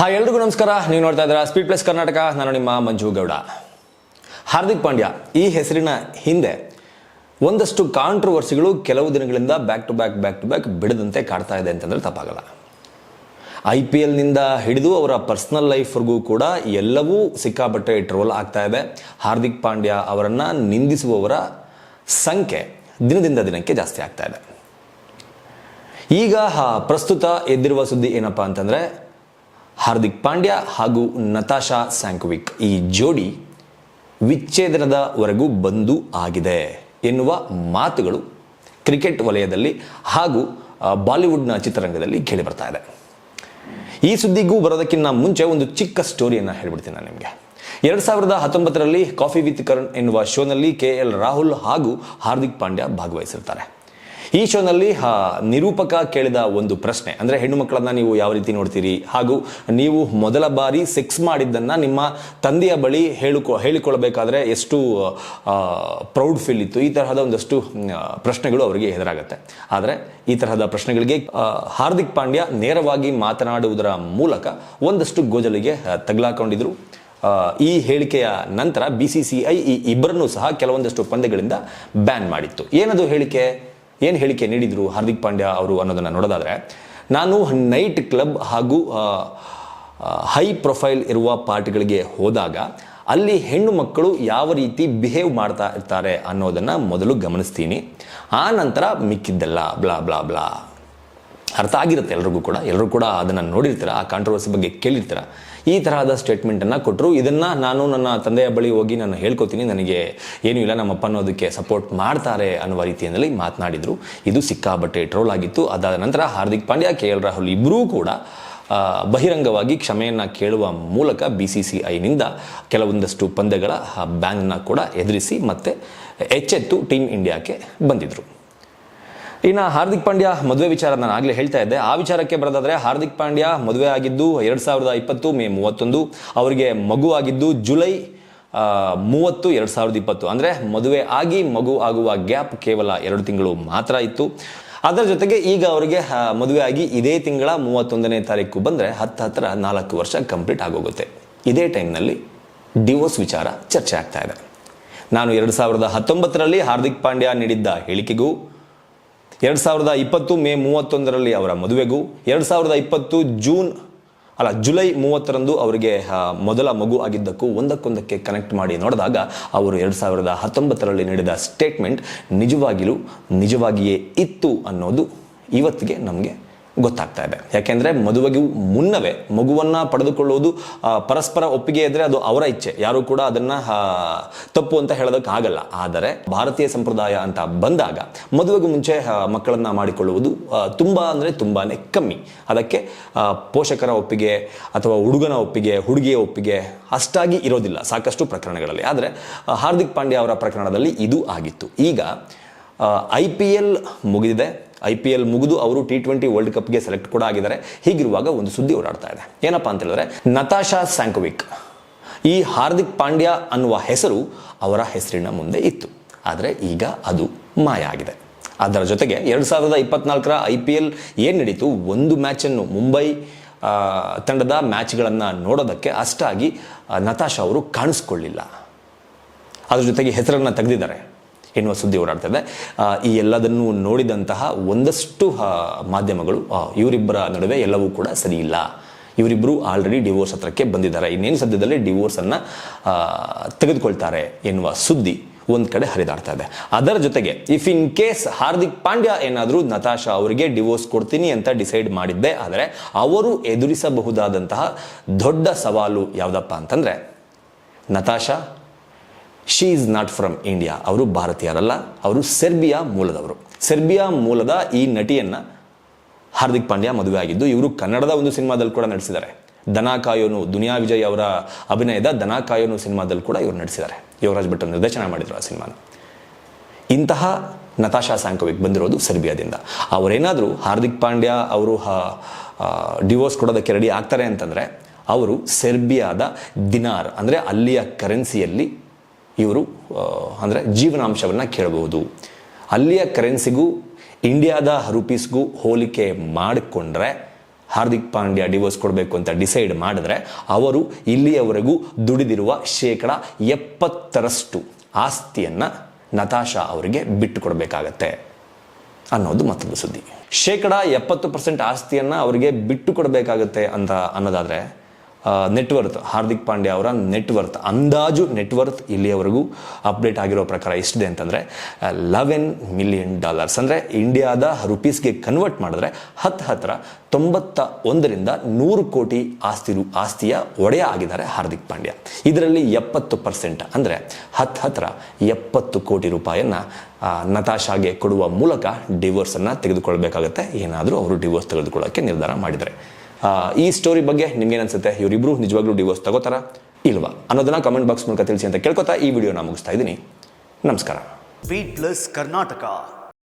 Hi ಎಲ್ರಿಗೂ ನಮಸ್ಕಾರ. ನೀವು ನೋಡ್ತಾ ಇದ್ದೀರಾ ಸ್ಪೀಡ್ ಪ್ಲಸ್ ಕರ್ನಾಟಕ. ನಾನು ನಿಮ್ಮ ಮಂಜು ಗೌಡ. ಹಾರ್ದಿಕ್ ಪಾಂಡ್ಯ, ಈ ಹೆಸರಿನ ಹಿಂದೆ ಒಂದಷ್ಟು ಕಾಂಟ್ರವರ್ಸಿಗಳು ಕೆಲವು ದಿನಗಳಿಂದ back to back back to back ಬಿಡದಂತೆ ಕಾಡ್ತಾ ಇದೆ ಅಂತಂದ್ರೆ ತಪ್ಪಾಗಲ್ಲ. ಐ ಪಿ ಎಲ್ನಿಂದ ಹಿಡಿದು ಅವರ ಪರ್ಸನಲ್ ಲೈಫ್ವರೆಗೂ ಕೂಡ ಎಲ್ಲವೂ ಸಿಕ್ಕಾಪಟ್ಟೆ ಟ್ರೋಲ್ ಆಗ್ತಾ ಇದೆ. ಹಾರ್ದಿಕ್ ಪಾಂಡ್ಯ ಅವರನ್ನು ನಿಂದಿಸುವವರ ಸಂಖ್ಯೆ ದಿನದಿಂದ ದಿನಕ್ಕೆ ಜಾಸ್ತಿ ಆಗ್ತಾ ಇದೆ. ಈಗ ಪ್ರಸ್ತುತ ಎದ್ದಿರುವ ಸುದ್ದಿ ಏನಪ್ಪಾ ಅಂತಂದ್ರೆ ಹಾರ್ದಿಕ್ ಪಾಂಡ್ಯ ಹಾಗೂ ನತಾಶಾ ಸ್ಯಾಂಕ್ವಿಕ್ ಈ ಜೋಡಿ ವಿಚ್ಛೇದನದವರೆಗೂ ಬಂದು ಆಗಿದೆ ಎನ್ನುವ ಮಾತುಗಳು ಕ್ರಿಕೆಟ್ ವಲಯದಲ್ಲಿ ಹಾಗೂ ಬಾಲಿವುಡ್ನ ಚಿತ್ರರಂಗದಲ್ಲಿ ಕೇಳಿ ಬರ್ತಾ ಇದೆ. ಈ ಸುದ್ದಿಗೂ ಬರೋದಕ್ಕಿಂತ ಮುಂಚೆ ಒಂದು ಚಿಕ್ಕ ಸ್ಟೋರಿಯನ್ನು ಹೇಳ್ಬಿಡ್ತೀನಿ ನಾನು ನಿಮಗೆ. ಎರಡು ಸಾವಿರದ ಹತ್ತೊಂಬತ್ತರಲ್ಲಿ ಕಾಫಿ ವಿತ್ ಕರಣ್ ಎನ್ನುವ ಶೋನಲ್ಲಿ ಕೆ ಎಲ್ ರಾಹುಲ್ ಹಾಗೂ ಹಾರ್ದಿಕ್ ಪಾಂಡ್ಯ ಭಾಗವಹಿಸಿರ್ತಾರೆ. ಈ ಶೋನಲ್ಲಿ ನಿರೂಪಕ ಕೇಳಿದ ಒಂದು ಪ್ರಶ್ನೆ. ಅಂದರೆ ಹೆಣ್ಣು ಮಕ್ಕಳನ್ನ ನೀವು ಯಾವ ರೀತಿ ನೋಡ್ತೀರಿ? ಹಾಗೂ ನೀವು ಮೊದಲ ಬಾರಿ ಸೆಕ್ಸ್ ಮಾಡಿದ್ದನ್ನು ನಿಮ್ಮ ತಂದೆಯ ಬಳಿ ಹೇಳಿಕೊ, ಹೇಳಿಕೊಳ್ಬೇಕಾದ್ರೆ ಎಷ್ಟು ಪ್ರೌಡ್ ಫೀಲ್ ಇತ್ತು. ಈ ತರಹದ ಒಂದಷ್ಟು ಪ್ರಶ್ನೆಗಳು ಅವರಿಗೆ ಎದುರಾಗುತ್ತೆ. ಆದರೆ ಈ ತರಹದ ಪ್ರಶ್ನೆಗಳಿಗೆ ಹಾರ್ದಿಕ್ ಪಾಂಡ್ಯ ನೇರವಾಗಿ ಮಾತನಾಡುವುದರ ಮೂಲಕ ಒಂದಷ್ಟು ಗೋಜಲಿಗೆ ತಗ್ಲಾಕೊಂಡಿದ್ರು. ಈ ಹೇಳಿಕೆಯ ನಂತರ ಬಿ ಸಿ ಸಿ ಐ ಈ ಇಬ್ಬರನ್ನೂ ಸಹ ಕೆಲವೊಂದಷ್ಟು ಪಂದ್ಯಗಳಿಂದ ಬ್ಯಾನ್ ಮಾಡಿತ್ತು. ಏನದು ಹೇಳಿಕೆ? ಏನು ಹೇಳಿಕೆ ನೀಡಿದರು ಹಾರ್ದಿಕ್ ಪಾಂಡ್ಯ ಅವರು ಅನ್ನೋದನ್ನು ನೋಡೋದಾದ್ರೆ, ನಾನು ನೈಟ್ ಕ್ಲಬ್ ಹಾಗೂ ಹೈ ಪ್ರೊಫೈಲ್ ಇರುವ ಪಾರ್ಟಿಗಳಿಗೆ ಹೋದಾಗ ಅಲ್ಲಿ ಹೆಣ್ಣು ಮಕ್ಕಳು ಯಾವ ರೀತಿ ಬಿಹೇವ್ ಮಾಡ್ತಾ ಇರ್ತಾರೆ ಅನ್ನೋದನ್ನು ಮೊದಲು ಗಮನಿಸ್ತೀನಿ. ಆ ನಂತರ ಮಿಕ್ಕಿದ್ದೆಲ್ಲ, ಬ್ಲಾ ಬ್ಲಾ ಬ್ಲಾ. ಅರ್ಥ ಆಗಿರುತ್ತೆ ಎಲ್ರಿಗೂ ಕೂಡ. ಎಲ್ಲರೂ ಕೂಡ ಅದನ್ನು ನೋಡಿರ್ತೀರ, ಆ ಕಾಂಟ್ರವರ್ಸಿ ಬಗ್ಗೆ ಕೇಳಿರ್ತೀರ? ಈ ತರಹದ ಸ್ಟೇಟ್ಮೆಂಟನ್ನು ಕೊಟ್ಟರು ಇದನ್ನು ನಾನು ನನ್ನ ತಂದೆಯ ಬಳಿ ಹೋಗಿ ನಾನು ಹೇಳ್ಕೊತೀನಿ, ನನಗೆ ಏನೂ ಇಲ್ಲ, ನಮ್ಮಪ್ಪ ಅನ್ನೋದಕ್ಕೆ ಸಪೋರ್ಟ್ ಮಾಡ್ತಾರೆ ಅನ್ನುವ ರೀತಿಯಲ್ಲಿ ಮಾತನಾಡಿದರು. ಇದು ಸಿಕ್ಕಾಬಟ್ಟೆ ಟ್ರೋಲ್ ಆಗಿತ್ತು. ಅದಾದ ನಂತರ ಹಾರ್ದಿಕ್ ಪಾಂಡ್ಯ, ಕೆ ಎಲ್ ರಾಹುಲ್ ಇಬ್ಬರೂ ಕೂಡ ಬಹಿರಂಗವಾಗಿ ಕ್ಷಮೆಯನ್ನು ಕೇಳುವ ಮೂಲಕ ಬಿ ಸಿ ಸಿ ಐನಿಂದ ಕೆಲವೊಂದಷ್ಟು ಪಂದ್ಯಗಳ ಬ್ಯಾನನ್ನು ಕೂಡ ಎದುರಿಸಿ ಮತ್ತೆ ಎಚ್ಚೆತ್ತು ಟೀಮ್ ಇಂಡಿಯಾಕ್ಕೆ ಬಂದಿದ್ದರು ಇನ್ನು ಹಾರ್ದಿಕ್ ಪಾಂಡ್ಯ ಮದುವೆ ವಿಚಾರ ನಾನು ಆಗಲೇ ಹೇಳ್ತಾ ಇದ್ದೆ. ಆ ವಿಚಾರಕ್ಕೆ ಬರೋದಾದ್ರೆ ಹಾರ್ದಿಕ್ ಪಾಂಡ್ಯ ಮದುವೆ ಆಗಿದ್ದು ಎರಡು ಸಾವಿರದ ಇಪ್ಪತ್ತು ಮೇ ಮೂವತ್ತೊಂದು, ಅವರಿಗೆ ಮಗು ಆಗಿದ್ದು ಜುಲೈ ಮೂವತ್ತು ಎರಡು ಸಾವಿರದ ಇಪ್ಪತ್ತು. ಅಂದರೆ ಮದುವೆ ಆಗಿ ಮಗು ಆಗುವ ಗ್ಯಾಪ್ ಕೇವಲ ಎರಡು ತಿಂಗಳು ಮಾತ್ರ ಇತ್ತು. ಅದರ ಜೊತೆಗೆ ಈಗ ಅವರಿಗೆ ಮದುವೆ ಆಗಿ ಇದೇ ತಿಂಗಳ ಮೂವತ್ತೊಂದನೇ ತಾರೀಕು ಬಂದರೆ ಹತ್ತು ಹತ್ತಿರ ನಾಲ್ಕು ವರ್ಷ ಕಂಪ್ಲೀಟ್ ಆಗೋಗುತ್ತೆ. ಇದೇ ಟೈಮ್ನಲ್ಲಿ ಡಿವೋರ್ಸ್ ವಿಚಾರ ಚರ್ಚೆ ಆಗ್ತಾ ಇದೆ. ನಾನು ಎರಡು ಸಾವಿರದ ಹತ್ತೊಂಬತ್ತರಲ್ಲಿ ಹಾರ್ದಿಕ್ ಪಾಂಡ್ಯ ನೀಡಿದ್ದ ಹೇಳಿಕೆಗೂ ಎರಡು ಸಾವಿರದ ಇಪ್ಪತ್ತು ಮೇ ಮೂವತ್ತೊಂದರಲ್ಲಿ ಅವರ ಮದುವೆಗೂ, ಎರಡು ಸಾವಿರದ ಇಪ್ಪತ್ತು ಜೂನ್, ಅಲ್ಲ, ಜುಲೈ ಮೂವತ್ತರಂದು ಅವರಿಗೆ ಮೊದಲ ಮಗು ಆಗಿದ್ದಕ್ಕೂ ಒಂದಕ್ಕೊಂದಕ್ಕೆ ಕನೆಕ್ಟ್ ಮಾಡಿ ನೋಡಿದಾಗ ಅವರು ಎರಡು ಸಾವಿರದ ಹತ್ತೊಂಬತ್ತರಲ್ಲಿ ನೀಡಿದ ಸ್ಟೇಟ್ಮೆಂಟ್ ನಿಜವಾಗಿಯೂ ನಿಜವಾಗಿಯೇ ಇತ್ತು ಅನ್ನೋದು ಇವತ್ತಿಗೆ ನಮಗೆ ಗೊತ್ತಾಗ್ತಾ ಇದೆ. ಯಾಕೆಂದ್ರೆ ಮದುವೆಗೂ ಮುನ್ನವೇ ಮಗುವನ್ನ ಪಡೆದುಕೊಳ್ಳುವುದು ಪರಸ್ಪರ ಒಪ್ಪಿಗೆ ಇದ್ರೆ ಅದು ಅವರ ಇಚ್ಛೆ. ಯಾರು ಕೂಡ ಅದನ್ನ ತಪ್ಪು ಅಂತ ಹೇಳೋದಕ್ಕಾಗಲ್ಲ. ಆದರೆ ಭಾರತೀಯ ಸಂಪ್ರದಾಯ ಅಂತ ಬಂದಾಗ ಮದುವೆಗೂ ಮುಂಚೆ ಮಕ್ಕಳನ್ನು ಮಾಡಿಕೊಳ್ಳುವುದು ತುಂಬಾ ಅಂದ್ರೆ ತುಂಬಾನೇ ಕಮ್ಮಿ. ಅದಕ್ಕೆ ಪೋಷಕರ ಒಪ್ಪಿಗೆ ಅಥವಾ ಹುಡುಗನ ಒಪ್ಪಿಗೆ, ಹುಡುಗಿಯ ಒಪ್ಪಿಗೆ ಅಷ್ಟಾಗಿ ಇರೋದಿಲ್ಲ ಸಾಕಷ್ಟು ಪ್ರಕರಣಗಳಲ್ಲಿ. ಆದರೆ ಹಾರ್ದಿಕ್ ಪಾಂಡ್ಯ ಅವರ ಪ್ರಕರಣದಲ್ಲಿ ಇದು ಆಗಿತ್ತು. ಈಗ ಐ ಪಿ ಎಲ್ ಮುಗಿದಿದೆ. ಐ ಪಿ ಎಲ್ ಮುಗಿದು ಅವರು ಟಿ ಟ್ವೆಂಟಿ ವರ್ಲ್ಡ್ ಕಪ್ಗೆ ಸೆಲೆಕ್ಟ್ ಕೂಡ ಆಗಿದ್ದಾರೆ. ಹೀಗಿರುವಾಗ ಒಂದು ಸುದ್ದಿ ಓಡಾಡ್ತಾ ಇದೆ. ಏನಪ್ಪಾ ಅಂತ ಹೇಳಿದ್ರೆ, ನತಾಶಾ ಸ್ಯಾಂಕೋವಿಕ್ ಈ ಹಾರ್ದಿಕ್ ಪಾಂಡ್ಯ ಅನ್ನುವ ಹೆಸರು ಅವರ ಹೆಸರಿನ ಮುಂದೆ ಇತ್ತು. ಆದರೆ ಈಗ ಅದು ಮಾಯ ಆಗಿದೆ. ಅದರ ಜೊತೆಗೆ ಎರಡು ಸಾವಿರದ ಇಪ್ಪತ್ನಾಲ್ಕರ ಐ ಪಿ ಎಲ್ ಏನು ನಡೀತು? ಒಂದು ಮ್ಯಾಚನ್ನು ಮುಂಬೈ ತಂಡದ ಮ್ಯಾಚ್ಗಳನ್ನು ನೋಡೋದಕ್ಕೆ ಅಷ್ಟಾಗಿ ನತಾಶಾ ಅವರು ಕಾಣಿಸ್ಕೊಳ್ಳಿಲ್ಲ. ಅದ್ರ ಜೊತೆಗೆ ಹೆಸರನ್ನು ತೆಗೆದಿದ್ದಾರೆ. ಎನ್ನುವ ಸುದ್ದಿ ಓಡಾಡ್ತಾ ಇದೆ. ಈ ಎಲ್ಲದನ್ನು ನೋಡಿದಂತಹ ಒಂದಷ್ಟು ಮಾಧ್ಯಮಗಳು ಇವರಿಬ್ಬರ ನಡುವೆ ಎಲ್ಲವೂ ಕೂಡ ಸರಿಯಿಲ್ಲ ಇವರಿಬ್ಬರು ಆಲ್ರೆಡಿ ಡಿವೋರ್ಸ್ ಹತ್ರಕ್ಕೆ ಬಂದಿದ್ದಾರೆ. ಇನ್ನೇನು ಸದ್ಯದಲ್ಲಿ ಡಿವೋರ್ಸನ್ನು ತೆಗೆದುಕೊಳ್ತಾರೆ ಎನ್ನುವ ಸುದ್ದಿ ಒಂದು ಕಡೆ ಹರಿದಾಡ್ತಾ ಇದೆ. ಅದರ ಜೊತೆಗೆ if in case Hardik Pandya ಏನಾದರೂ ನತಾಶಾ ಅವರಿಗೆ ಡಿವೋರ್ಸ್ ಕೊಡ್ತೀನಿ ಅಂತ ಡಿಸೈಡ್ ಮಾಡಿದ್ದೆ ಆದರೆ ಅವರು ಎದುರಿಸಬಹುದಾದಂತಹ ದೊಡ್ಡ ಸವಾಲು ಯಾವುದಪ್ಪ ಅಂತಂದರೆ, Natasha she is not from India ಅವರು ಭಾರತೀಯರಲ್ಲ. ಅವರು ಸೆರ್ಬಿಯಾ ಮೂಲದವರು. ಸೆರ್ಬಿಯಾ ಮೂಲದ ಈ ನಟಿಯನ್ನ ಹಾರ್ದಿಕ್ ಪಾಂಡ್ಯ ಮದುವೆ ಆಗಿದ್ದು, ಇವರು ಕನ್ನಡದ ಒಂದು ಸಿನಿಮಾದಲ್ಲಿ ಕೂಡ ನಡೆಸಿದ್ದಾರೆ ದನ ಕಾಯೋನು ದುನಿಯಾ ವಿಜಯ್ ಅವರ ಅಭಿನಯದ ದನಾಕಾಯೋನು ಸಿನಿಮಾದಲ್ಲಿ ಕೂಡ ಇವರು ನಡೆಸಿದ್ದಾರೆ ಯುವರಾಜ್ ಭಟ್ ನಿರ್ದೇಶನ ಮಾಡಿದರು ಆ ಸಿನಿಮಾನ. ಇಂತಹ ನತಾಶಾ ಸ್ಯಾಂಕೋವಿಕ್ ಬಂದಿರೋದು ಸರ್ಬಿಯಾದಿಂದ ಅವರೇನಾದರೂ ಹಾರ್ದಿಕ್ ಪಾಂಡ್ಯ ಅವರು ಡಿವೋರ್ಸ್ ಕೊಡೋದಕ್ಕೆ ರೆಡಿ ಆಗ್ತಾರೆ ಅಂತಂದರೆ, ಅವರು ಸೆರ್ಬಿಯಾದ ದಿನಾರ್, ಅಂದರೆ ಅಲ್ಲಿಯ ಕರೆನ್ಸಿಯಲ್ಲಿ ಇವರು ಅಂದರೆ ಜೀವನಾಂಶವನ್ನು ಕೇಳಬಹುದು. ಅಲ್ಲಿಯ ಕರೆನ್ಸಿಗೂ, ಇಂಡಿಯಾದ ರುಪೀಸ್ಗೂ ಹೋಲಿಕೆ ಮಾಡಿಕೊಂಡ್ರೆ, ಹಾರ್ದಿಕ್ ಪಾಂಡ್ಯ ಡಿವೋರ್ಸ್ ಕೊಡಬೇಕು ಅಂತ ಡಿಸೈಡ್ ಮಾಡಿದ್ರೆ, ಅವರು ಇಲ್ಲಿಯವರೆಗೂ ದುಡಿದಿರುವ ಶೇಕಡ ಎಪ್ಪತ್ತರಷ್ಟು ಆಸ್ತಿಯನ್ನು ನತಾಶಾ ಅವರಿಗೆ ಬಿಟ್ಟು ಕೊಡಬೇಕಾಗತ್ತೆ ಅನ್ನೋದು ಮತ್ತೊಂದು ಸುದ್ದಿ. ಶೇಕಡ ಎಪ್ಪತ್ತು ಪರ್ಸೆಂಟ್ ಆಸ್ತಿಯನ್ನು ಅವರಿಗೆ ಬಿಟ್ಟು ಕೊಡಬೇಕಾಗತ್ತೆ ಅಂತ ಅನ್ನೋದಾದರೆ ನೆಟ್ವರ್ತ್ ಹಾರ್ದಿಕ್ ಪಾಂಡ್ಯ ಅವರ ನೆಟ್ವರ್ತ್ ಅಂದಾಜು ನೆಟ್ವರ್ತ್ ಇಲ್ಲಿಯವರೆಗೂ ಅಪ್ಡೇಟ್ ಆಗಿರೋ ಪ್ರಕಾರ ಎಷ್ಟಿದೆ ಅಂತಂದರೆ ಲೆವೆನ್ ಮಿಲಿಯನ್ ಡಾಲರ್ಸ್ ಅಂದರೆ ಇಂಡಿಯಾದ ರುಪೀಸ್ಗೆ ಕನ್ವರ್ಟ್ ಮಾಡಿದ್ರೆ ಹತ್ತು ಹತ್ತಿರ ತೊಂಬತ್ತ ಒಂದರಿಂದ ನೂರು ಕೋಟಿ ಆಸ್ತಿ ಆಸ್ತಿಯ ಒಡೆಯ ಆಗಿದ್ದಾರೆ ಹಾರ್ದಿಕ್ ಪಾಂಡ್ಯ. ಇದರಲ್ಲಿ ಎಪ್ಪತ್ತು ಪರ್ಸೆಂಟ್ ಅಂದರೆ ಹತ್ತು ಹತ್ತಿರ ಎಪ್ಪತ್ತು ಕೋಟಿ ರೂಪಾಯಿಯನ್ನು ನತಾಶಾಗೆ ಕೊಡುವ ಮೂಲಕ ಡಿವೋರ್ಸನ್ನು ತೆಗೆದುಕೊಳ್ಬೇಕಾಗತ್ತೆ. ಏನಾದರೂ ಅವರು ಡಿವೋರ್ಸ್ ತೆಗೆದುಕೊಳ್ಳೋಕ್ಕೆ ನಿರ್ಧಾರ ಮಾಡಿದರೆ. ಈ ಸ್ಟೋರಿ ಬಗ್ಗೆ ನಿಮ್ಗೇನಿಸುತ್ತೆ ಇವರಿಬ್ರು ನಿಜವಾಗ್ಲೂ ಡಿವೋರ್ಸ್ ತಗೋತಾರ? ಇಲ್ವಾ? ಅನ್ನೋದನ್ನ ಕಮೆಂಟ್ ಬಾಕ್ಸ್ ಮೂಲಕ ತಿಳಿಸಿ ಅಂತ ಕೇಳ್ಕೊತಾ ಈ ವಿಡಿಯೋನ ಮುಗಿಸ್ತಾ ಇದ್ದೀನಿ. ನಮಸ್ಕಾರ. ಪ್ಲಸ್ ಕರ್ನಾಟಕ